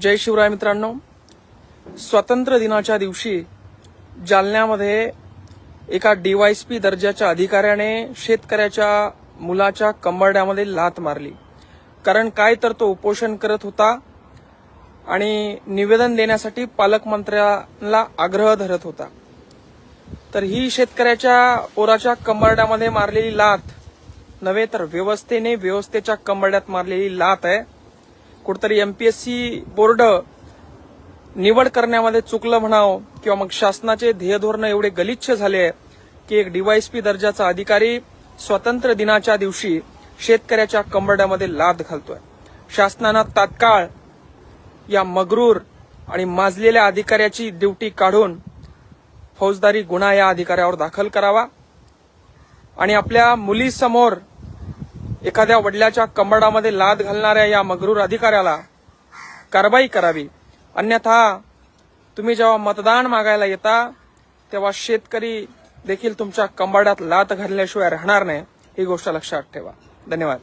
जय शिवराय मित्रांनो. स्वातंत्र्य दिनाच्या दिवशी जालन्यामध्ये एका डीवायसपी दर्जाच्या अधिकाऱ्याने शेतकऱ्याच्या मुलाच्या कंबरड्यामध्ये लात मारली. कारण काय तर तो उपोषण करत होता आणि निवेदन देण्यासाठी पालकमंत्र्याला आग्रह धरत होता. तर ही शेतकऱ्याच्या पोराच्या कंबरड्यामध्ये मारलेली लात नव्हे तर व्यवस्थेने व्यवस्थेच्या कंबरड्यात मारलेली लात आहे. कुठतरी एमपीएससी बोर्ड निवड करण्यामध्ये चुकलं म्हणावं किंवा मग शासनाचे ध्येयधोरणं एवढे गलिच्छ झाले आहे की एक डीवायसपी दर्जाचा अधिकारी स्वातंत्र्य दिनाच्या दिवशी शेतकऱ्याच्या कंबरड्यामध्ये लाद घालतोय. शासनानं तात्काळ या मगरूर आणि माजलेल्या अधिकाऱ्याची ड्युटी काढून फौजदारी गुन्हा या अधिकाऱ्यावर दाखल करावा. आणि आपल्या मुलीसमोर एखाद्या वडिलाच्या कंबडामध्ये लाद घालणाऱ्या या मगरूर अधिकाऱ्याला कारवाई करावी. अन्यथा तुम्ही जेव्हा मतदान मागायला येता तेव्हा शेतकरी देखील तुमच्या कंबाड्यात लात घालल्याशिवाय राहणार नाही. ही गोष्ट लक्षात ठेवा. धन्यवाद.